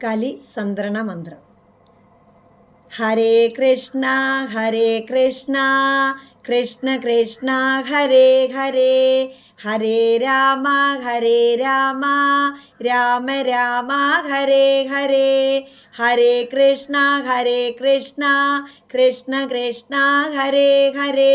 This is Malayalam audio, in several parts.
കലി സന്ത്രണ മന്ത്രം. ഹരേ കൃഷ്ണ ഹരേ കൃഷ്ണ കൃഷ്ണ കൃഷ്ണ ഹരേ ഹരേ ഹരേ രാമ ഹരേ രാമ രാമ രാമ ഹരേ ഹരേ ഹരേ കൃഷ്ണ ഹരേ കൃഷ്ണ കൃഷ്ണ കൃഷ്ണ ഹരേ ഹരേ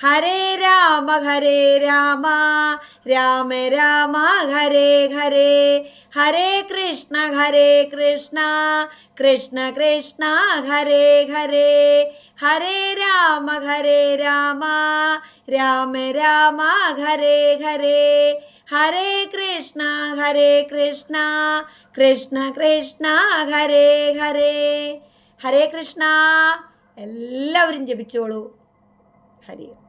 ഹരേ രാമ ഹരേ രാമ. രാമ രാമ ഹരേ ഹരേ. ഹരേ കൃഷ്ണ ഹരേ കൃഷ്ണ. കൃഷ്ണ കൃഷ്ണ ഹരേ ഹരേ. ഹരേ രാമ ഹരേ രാമ. രാമ രാമ ഹരേ ഹരേ. ഹരേ കൃഷ്ണ ഹരേ കൃഷ്ണ. കൃഷ്ണ കൃഷ്ണ ഹരേ ഹരേ. ഹരേ കൃഷ്ണ. എല്ലാവരും ജപിച്ചോളൂ. ഹരി.